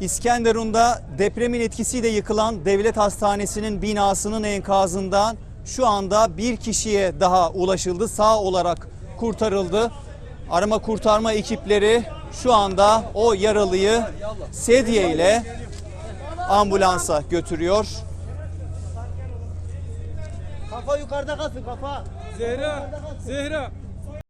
İskenderun'da depremin etkisiyle yıkılan devlet hastanesinin binasının enkazından şu anda bir kişiye daha ulaşıldı. Sağ olarak kurtarıldı. Arama kurtarma ekipleri şu anda o yaralıyı sedye ile ambulansa götürüyor. Kafa yukarıda kalsın kafa. Zehra, Zehra.